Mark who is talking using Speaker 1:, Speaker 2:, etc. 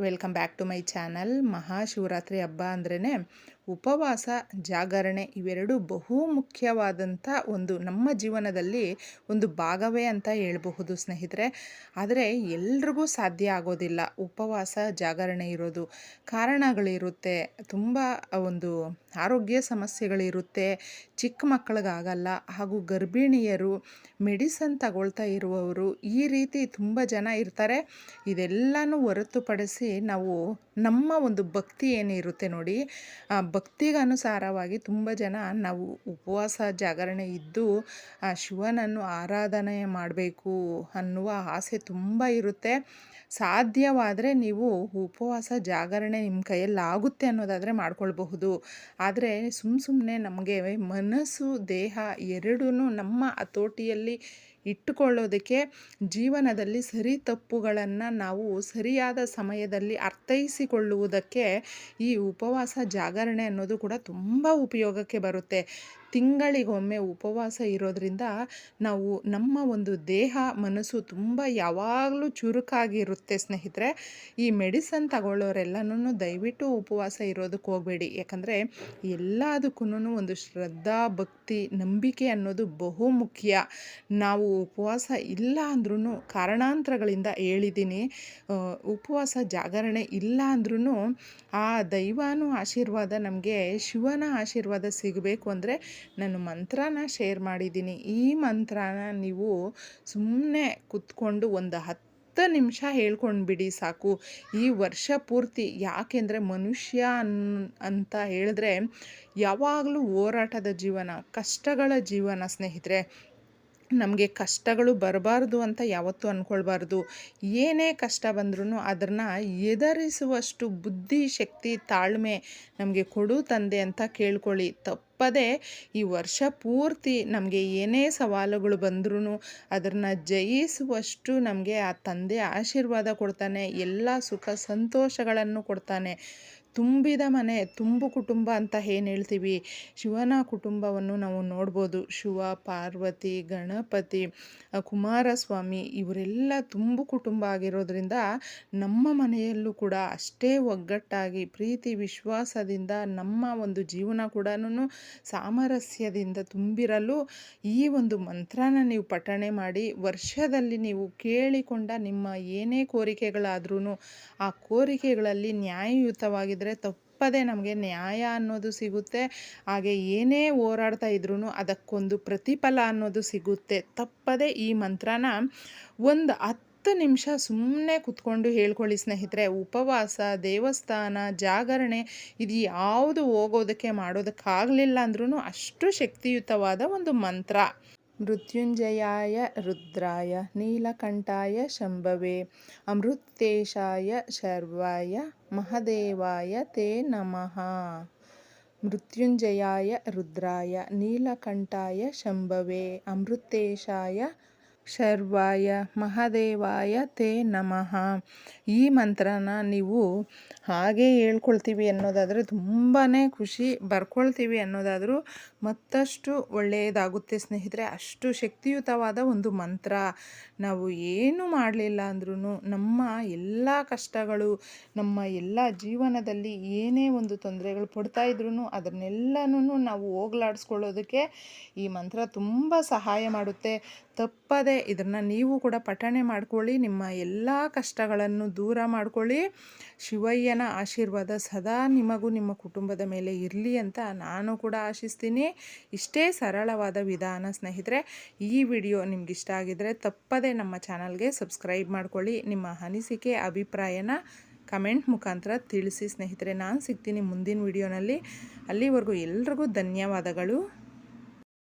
Speaker 1: Welcome back to my channel Mahashivratri ಹಬ್ಬ ಅಂದ್ರೇ ಉಪವಾಸ, ಜಾಗರಣೆ ಇವೆರಡೂ ಬಹು ಮುಖ್ಯವಾದಂಥ ಒಂದು ನಮ್ಮ ಜೀವನದಲ್ಲಿ ಒಂದು ಭಾಗವೇ ಅಂತ ಹೇಳಬಹುದು ಸ್ನೇಹಿತರೆ. ಆದರೆ ಎಲ್ರಿಗೂ ಸಾಧ್ಯ ಆಗೋದಿಲ್ಲ ಉಪವಾಸ, ಜಾಗರಣೆ ಇರೋದು. ಕಾರಣಗಳಿರುತ್ತೆ, ತುಂಬ ಒಂದು ಆರೋಗ್ಯ ಸಮಸ್ಯೆಗಳಿರುತ್ತೆ, ಚಿಕ್ಕ ಮಕ್ಕಳಿಗಾಗಲ್ಲ, ಹಾಗೂ ಗರ್ಭಿಣಿಯರು ಮೆಡಿಸನ್ ತಗೊಳ್ತಾ ಇರುವವರು ಈ ರೀತಿ ತುಂಬ ಜನ ಇರ್ತಾರೆ. ಇದೆಲ್ಲನೂ ಹೊರತುಪಡಿಸಿ ನಾವು ನಮ್ಮ ಒಂದು ಭಕ್ತಿ ಏನಿರುತ್ತೆ ನೋಡಿ ಆ ಭಕ್ತಿಗೆ ಅನುಸಾರವಾಗಿ ತುಂಬ ಜನ ನಾವು ಉಪವಾಸ ಜಾಗರಣೆ ಇದ್ದು, ಆ ಶಿವನನ್ನು ಆರಾಧನೆ ಮಾಡಬೇಕು ಅನ್ನುವ ಆಸೆ ತುಂಬ ಇರುತ್ತೆ. ಸಾಧ್ಯವಾದರೆ ನೀವು ಉಪವಾಸ ಜಾಗರಣೆ ನಿಮ್ಮ ಕೈಯಲ್ಲಿ ಆಗುತ್ತೆ ಅನ್ನೋದಾದರೆ ಮಾಡ್ಕೊಳ್ಬಹುದು. ಆದರೆ ಸುಮ್ಮ ಸುಮ್ಮನೆ ನಮಗೆ ಮನಸ್ಸು, ದೇಹ ಎರಡೂ ನಮ್ಮ ಹತೋಟಿಯಲ್ಲಿ ಇಟ್ಟುಕೊಳ್ಳೋದಕ್ಕೆ ಜೀವನದಲ್ಲಿ ಸರಿ ತಪ್ಪುಗಳನ್ನು ನಾವು ಸರಿಯಾದ ಸಮಯದಲ್ಲಿ ಅರ್ಥೈಸಿಕೊಳ್ಳುವುದಕ್ಕೆ ಈ ಉಪವಾಸ ಜಾಗರಣೆ ಅನ್ನೋದು ಕೂಡ ತುಂಬ ಉಪಯೋಗಕ್ಕೆ ಬರುತ್ತೆ. ತಿಂಗಳಿಗೊಮ್ಮೆ ಉಪವಾಸ ಇರೋದ್ರಿಂದ ನಾವು ನಮ್ಮ ಒಂದು ದೇಹ ಮನಸ್ಸು ತುಂಬ ಯಾವಾಗಲೂ ಚುರುಕಾಗಿರುತ್ತೆ ಸ್ನೇಹಿತರೆ. ಈ ಮೆಡಿಸನ್ ತಗೊಳ್ಳೋರೆಲ್ಲನೂ ದಯವಿಟ್ಟು ಉಪವಾಸ ಇರೋದಕ್ಕೆ ಹೋಗಬೇಡಿ. ಯಾಕಂದರೆ ಎಲ್ಲದಕ್ಕೂ ಒಂದು ಶ್ರದ್ಧಾ, ಭಕ್ತಿ, ನಂಬಿಕೆ ಅನ್ನೋದು ಬಹು ಮುಖ್ಯ. ನಾವು ಉಪವಾಸ ಇಲ್ಲ ಅಂದ್ರೂ ಕಾರಣಾಂತರಗಳಿಂದ ಹೇಳಿದ್ದೀನಿ. ಉಪವಾಸ ಜಾಗರಣೆ ಇಲ್ಲ ಅಂದ್ರೂ ಆ ದೈವಾನು ಆಶೀರ್ವಾದ ನಮಗೆ ಶಿವನ ಆಶೀರ್ವಾದ ಸಿಗಬೇಕು ಅಂದರೆ ನಾನು ಮಂತ್ರನ ಶೇರ್ ಮಾಡಿದ್ದೀನಿ. ಈ ಮಂತ್ರನ ನೀವು ಸುಮ್ಮನೆ ಕುತ್ಕೊಂಡು ಒಂದು ಹತ್ತು ನಿಮಿಷ ಹೇಳ್ಕೊಂಡು ಬಿಡಿ ಸಾಕು. ಈ ವರ್ಷ ಪೂರ್ತಿ ಯಾಕೆಂದರೆ ಮನುಷ್ಯ ಅಂತ ಹೇಳಿದ್ರೆ ಯಾವಾಗಲೂ ಹೋರಾಟದ ಜೀವನ, ಕಷ್ಟಗಳ ಜೀವನ ಸ್ನೇಹಿತರೆ. ನಮಗೆ ಕಷ್ಟಗಳು ಬರಬಾರ್ದು ಅಂತ ಯಾವತ್ತೂ ಅಂದ್ಕೊಳ್ಬಾರ್ದು ಏನೇ ಕಷ್ಟ ಬಂದ್ರೂ ಅದನ್ನು ಎದುರಿಸುವಷ್ಟು ಬುದ್ಧಿ, ಶಕ್ತಿ, ತಾಳ್ಮೆ ನಮಗೆ ಕೊಡು ತಂದೆ ಅಂತ ಕೇಳ್ಕೊಳ್ಳಿ. ತಪ್ಪದೆ ಈ ವರ್ಷ ಪೂರ್ತಿ ನಮಗೆ ಏನೇ ಸವಾಲುಗಳು ಬಂದ್ರೂ ಅದನ್ನು ಜಯಿಸುವಷ್ಟು ನಮಗೆ ಆ ತಂದೆ ಆಶೀರ್ವಾದ ಕೊಡ್ತಾನೆ, ಎಲ್ಲ ಸುಖ, ಸಂತೋಷಗಳನ್ನು ಕೊಡ್ತಾನೆ. ತುಂಬಿದ ಮನೆ, ತುಂಬು ಕುಟುಂಬ ಅಂತ ಏನು ಹೇಳ್ತೀವಿ? ಶಿವನ ಕುಟುಂಬವನ್ನು ನಾವು ನೋಡ್ಬೋದು. ಶಿವ, ಪಾರ್ವತಿ, ಗಣಪತಿ ಕುಮಾರಸ್ವಾಮಿ ಇವರೆಲ್ಲ ತುಂಬು ಕುಟುಂಬ ಆಗಿರೋದ್ರಿಂದ ನಮ್ಮ ಮನೆಯಲ್ಲೂ ಕೂಡ ಅಷ್ಟೇ ಒಗ್ಗಟ್ಟಾಗಿ, ಪ್ರೀತಿ, ವಿಶ್ವಾಸದಿಂದ ನಮ್ಮ ಒಂದು ಜೀವನ ಕೂಡ ಸಾಮರಸ್ಯದಿಂದ ತುಂಬಿರಲು ಈ ಒಂದು ಮಂತ್ರನ ನೀವು ಪಠಣೆ ಮಾಡಿ, ವರ್ಷದಲ್ಲಿ ನೀವು ಕೇಳಿಕೊಂಡ ನಿಮ್ಮ ಏನೇ ಕೋರಿಕೆಗಳಾದ್ರೂ ಆ ಕೋರಿಕೆಗಳಲ್ಲಿ ನ್ಯಾಯಯುತವಾಗಿದ್ದರೆ ತಪ್ಪದೆ ನಮಗೆ ನ್ಯಾಯ ಅನ್ನೋದು ಸಿಗುತ್ತೆ. ಹಾಗೆ ಏನೇ ಹೋರಾಡ್ತಾ ಇದ್ರೂ ಅದಕ್ಕೊಂದು ಪ್ರತಿಫಲ ಅನ್ನೋದು ಸಿಗುತ್ತೆ. ತಪ್ಪದೇ ಈ ಮಂತ್ರನ ಒಂದು ಹತ್ತು ನಿಮಿಷ ಸುಮ್ಮನೆ ಕುತ್ಕೊಂಡು ಹೇಳ್ಕೊಳ್ಳಿ ಸ್ನೇಹಿತರೆ. ಉಪವಾಸ, ದೇವಸ್ಥಾನ, ಜಾಗರಣೆ, ಇದು ಯಾವುದು ಹೋಗೋದಕ್ಕೆ ಮಾಡೋದಕ್ಕಾಗಲಿಲ್ಲ ಅಂದ್ರೂ ಅಷ್ಟು ಶಕ್ತಿಯುತವಾದ ಒಂದು ಮಂತ್ರ. मृत्युञ्जयाय रुद्राय नीलकण्ठाय शम्भवे अमृतेशाय शर्वाय महदेवाय ते नमः। मृत्युञ्जयाय रुद्राय नीलकण्ठाय शम्भवे अमृतेशाय ಶರ್ವಾಯ ಮಹಾದೇವಾಯ ತೇ ನಮಃ. ಈ ಮಂತ್ರನ ನೀವು ಹಾಗೆ ಹೇಳ್ಕೊಳ್ತೀವಿ ಅನ್ನೋದಾದರೆ ತುಂಬಾ ಖುಷಿ ಬರ್ಕೊಳ್ತೀವಿ ಅನ್ನೋದಾದರೂ ಮತ್ತಷ್ಟು ಒಳ್ಳೆಯದಾಗುತ್ತೆ ಸ್ನೇಹಿತರೆ. ಅಷ್ಟು ಶಕ್ತಿಯುತವಾದ ಒಂದು ಮಂತ್ರ. ನಾವು ಏನು ಮಾಡಲಿಲ್ಲ ಅಂದ್ರೂ ನಮ್ಮ ಎಲ್ಲ ಕಷ್ಟಗಳು, ನಮ್ಮ ಎಲ್ಲ ಜೀವನದಲ್ಲಿ ಏನೇ ಒಂದು ತೊಂದರೆಗಳು ಪಡ್ತಾ ಇದ್ರೂ ಅದನ್ನೆಲ್ಲನೂ ನಾವು ಹೋಗ್ಲಾಡಿಸ್ಕೊಳ್ಳೋದಕ್ಕೆ ಈ ಮಂತ್ರ ತುಂಬ ಸಹಾಯ ಮಾಡುತ್ತೆ. ತಪ್ಪದೆ ಇದನ್ನು ನೀವು ಕೂಡ ಪಠಣೆ ಮಾಡ್ಕೊಳ್ಳಿ, ನಿಮ್ಮ ಎಲ್ಲ ಕಷ್ಟಗಳನ್ನು ದೂರ ಮಾಡ್ಕೊಳ್ಳಿ. ಶಿವಯ್ಯನ ಆಶೀರ್ವಾದ ಸದಾ ನಿಮಗೂ ನಿಮ್ಮ ಕುಟುಂಬದ ಮೇಲೆ ಇರಲಿ ಅಂತ ನಾನು ಕೂಡ ಆಶಿಸ್ತೀನಿ. ಇಷ್ಟೇ ಸರಳವಾದ ವಿಧಾನ ಸ್ನೇಹಿತರೆ, ಈ ವಿಡಿಯೋ ನಿಮ್ಗೆ ಇಷ್ಟ ಆಗಿದರೆ ತಪ್ಪದೇ ನಮ್ಮ ಚಾನಲ್ಗೆ ಸಬ್ಸ್ಕ್ರೈಬ್ ಮಾಡ್ಕೊಳ್ಳಿ. ನಿಮ್ಮ ಅನಿಸಿಕೆ, ಅಭಿಪ್ರಾಯನ ಕಮೆಂಟ್ ಮುಖಾಂತರ ತಿಳಿಸಿ ಸ್ನೇಹಿತರೆ. ನಾನು ಸಿಗ್ತೀನಿ ಮುಂದಿನ ವಿಡಿಯೋನಲ್ಲಿ. ಅಲ್ಲಿವರೆಗೂ ಎಲ್ರಿಗೂ ಧನ್ಯವಾದಗಳು.